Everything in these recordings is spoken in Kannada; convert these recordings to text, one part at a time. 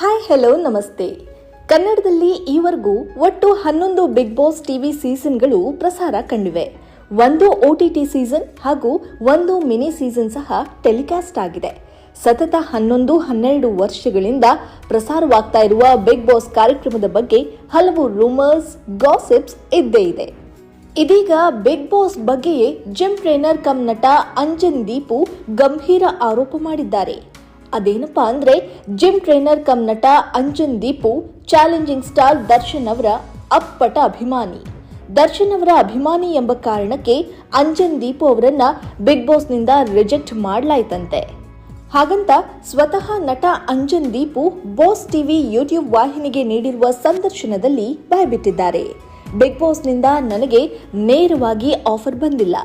ಹಾಯ್ ಹೆಲೋ ನಮಸ್ತೆ. ಕನ್ನಡದಲ್ಲಿ ಈವರೆಗೂ ಒಟ್ಟು ಹನ್ನೊಂದು ಬಿಗ್ ಬಾಸ್ ಟಿವಿ ಸೀಸನ್ಗಳು ಪ್ರಸಾರ ಕಂಡಿವೆ. ಒಂದು ಒ ಟಿ ಟಿ ಸೀಸನ್ ಹಾಗೂ ಒಂದು ಮಿನಿ ಸೀಸನ್ ಸಹ ಟೆಲಿಕಾಸ್ಟ್ ಆಗಿದೆ. ಸತತ ಹನ್ನೊಂದು, ಹನ್ನೆರಡು ವರ್ಷಗಳಿಂದ ಪ್ರಸಾರವಾಗ್ತಾ ಇರುವ ಬಿಗ್ ಬಾಸ್ ಕಾರ್ಯಕ್ರಮದ ಬಗ್ಗೆ ಹಲವು ರೂಮರ್ಸ್ ಗಾಸಿಪ್ಸ್ ಇದ್ದೇ ಇದೆ. ಇದೀಗ ಬಿಗ್ ಬಾಸ್ ಬಗ್ಗೆಯೇ ಜಿಮ್ ಟ್ರೈನರ್ ಕಮ್ ನಟ ಅಂಜನ್ ದೀಪು ಗಂಭೀರ ಆರೋಪ ಮಾಡಿದ್ದಾರೆ. ಅದೇನಪ್ಪಾ ಅಂದ್ರೆ ಜಿಮ್ ಟ್ರೈನರ್ ಕಮ್ ನಟ ಅಂಜನ್ ದೀಪು ಚಾಲೆಂಜಿಂಗ್ ಸ್ಟಾರ್ ದರ್ಶನ್ ಅವರ ಅಪ್ಪಟ ಅಭಿಮಾನಿ. ದರ್ಶನ್ ಅವರ ಅಭಿಮಾನಿ ಎಂಬ ಕಾರಣಕ್ಕೆ ಅಂಜನ್ ದೀಪು ಅವರನ್ನ ಬಿಗ್ ಬಾಸ್ನಿಂದ ರಿಜೆಕ್ಟ್ ಮಾಡಲಾಯ್ತಂತೆ. ಹಾಗಂತ ಸ್ವತಃ ನಟ Anjan Deepu Boss TV YouTube ವಾಹಿನಿಗೆ ನೀಡಿರುವ ಸಂದರ್ಶನದಲ್ಲಿ ಬಾಯ್ಬಿಟ್ಟಿದ್ದಾರೆ. ಬಿಗ್ ಬಾಸ್ನಿಂದ ನನಗೆ ನೇರವಾಗಿ ಆಫರ್ ಬಂದಿಲ್ಲ.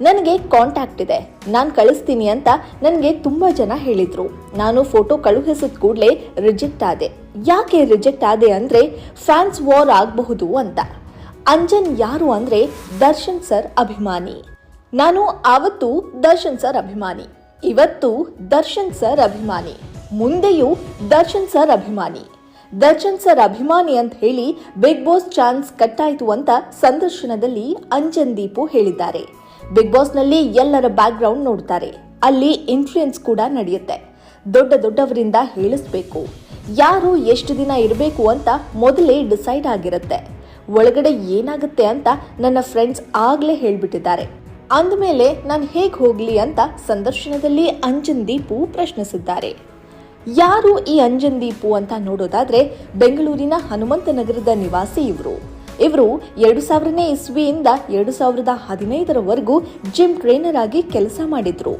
ನನಗೆ ಕಾಂಟ್ಯಾಕ್ಟ್ ಇದೆ. ನಾನು ಕಳಿಸ್ತೀನಿ ಅಂತ ನನಗೆ ತುಂಬ ಜನ ಹೇಳಿದ್ರು. ನಾನು ಫೋಟೋ ಕಳುಹಿಸಿದ ಕೂಡಲೇ ರಿಜೆಕ್ಟ್ ಆದೆ. ಯಾಕೆ ರಿಜೆಕ್ಟ್ ಆದೆ ಅಂದ್ರೆ ಫ್ಯಾನ್ಸ್ ವಾರ್ ಆಗಬಹುದು ಅಂತ. ಅಂಜನ್ ಯಾರು ಅಂದ್ರೆ ದರ್ಶನ್ ಸರ್ ಅಭಿಮಾನಿ. ನಾನು ಆವತ್ತು ದರ್ಶನ್ ಸರ್ ಅಭಿಮಾನಿ. ಇವತ್ತು ದರ್ಶನ್ ಸರ್ ಅಭಿಮಾನಿ. ಮುಂದೆಯೂ ದರ್ಶನ್ ಸರ್ ಅಭಿಮಾನಿ. ದರ್ಶನ್ ಸರ್ ಅಭಿಮಾನಿ ಅಂತ ಹೇಳಿ ಬಿಗ್ ಬಾಸ್ ಚಾನ್ಸ್ ಕಟ್ಟಾಯಿತು ಅಂತ ಸಂದರ್ಶನದಲ್ಲಿ ಅಂಜನ್ ದೀಪು ಹೇಳಿದ್ದಾರೆ. ಬಿಗ್ ಬಾಸ್ನಲ್ಲಿ ಎಲ್ಲರ ಬ್ಯಾಕ್ ಗ್ರೌಂಡ್ ನೋಡ್ತಾರೆ. ಅಲ್ಲಿ ಇನ್ಫ್ಲೂಯೆನ್ಸ್ ಕೂಡ ನಡೆಯುತ್ತೆ. ದೊಡ್ಡ ದೊಡ್ಡವರಿಂದ ಹೇಳಿಸ್ಬೇಕು. ಯಾರು ಎಷ್ಟು ದಿನ ಇರಬೇಕು ಅಂತ ಮೊದಲೇ ಡಿಸೈಡ್ ಆಗಿರುತ್ತೆ. ಒಳಗಡೆ ಏನಾಗುತ್ತೆ ಅಂತ ನನ್ನ ಫ್ರೆಂಡ್ಸ್ ಆಗ್ಲೇ ಹೇಳ್ಬಿಟ್ಟಿದ್ದಾರೆ. ಅಂದಮೇಲೆ ನಾನು ಹೇಗೆ ಹೋಗ್ಲಿ ಅಂತ ಸಂದರ್ಶನದಲ್ಲಿ ಅಂಜನ್ ದೀಪು ಪ್ರಶ್ನಿಸಿದ್ದಾರೆ. ಯಾರು ಈ ಅಂಜನ್ ದೀಪು ಅಂತ ನೋಡೋದಾದ್ರೆ ಬೆಂಗಳೂರಿನ ಹನುಮಂತ ನಗರದ ನಿವಾಸಿ ಇವರು. ಇವರು ಎರಡು ಸಾವಿರನೇ ಇಸ್ವಿಯಿಂದ ಎರಡು ಸಾವಿರದ ಹದಿನೈದರವರೆಗೂ ಜಿಮ್ ಟ್ರೈನರ್ ಆಗಿ ಕೆಲಸ ಮಾಡಿದ್ರು.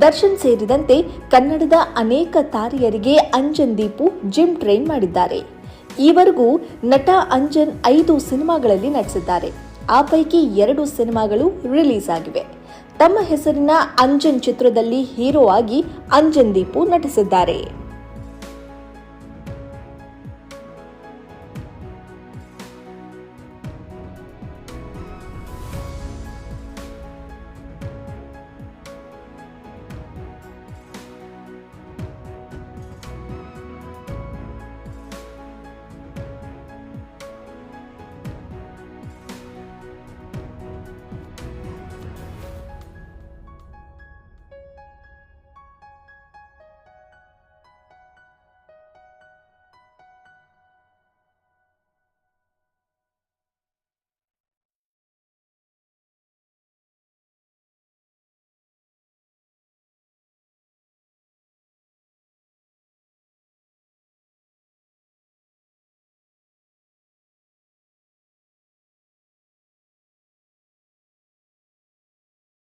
ದರ್ಶನ್ ಸೇರಿದಂತೆ ಕನ್ನಡದ ಅನೇಕ ತಾರೆಯರಿಗೆ ಅಂಜನ್ ದೀಪು ಜಿಮ್ ಟ್ರೈನ್ ಮಾಡಿದ್ದಾರೆ. ಈವರೆಗೂ ನಟ ಅಂಜನ್ ಐದು ಸಿನಿಮಾಗಳಲ್ಲಿ ನಟಿಸಿದ್ದಾರೆ. ಆ ಪೈಕಿ ಎರಡು ಸಿನಿಮಾಗಳು ರಿಲೀಸ್ ಆಗಿವೆ. ತಮ್ಮ ಹೆಸರಿನ ಅಂಜನ್ ಚಿತ್ರದಲ್ಲಿ ಹೀರೋ ಆಗಿ ಅಂಜನ್ ದೀಪು ನಟಿಸಿದ್ದಾರೆ.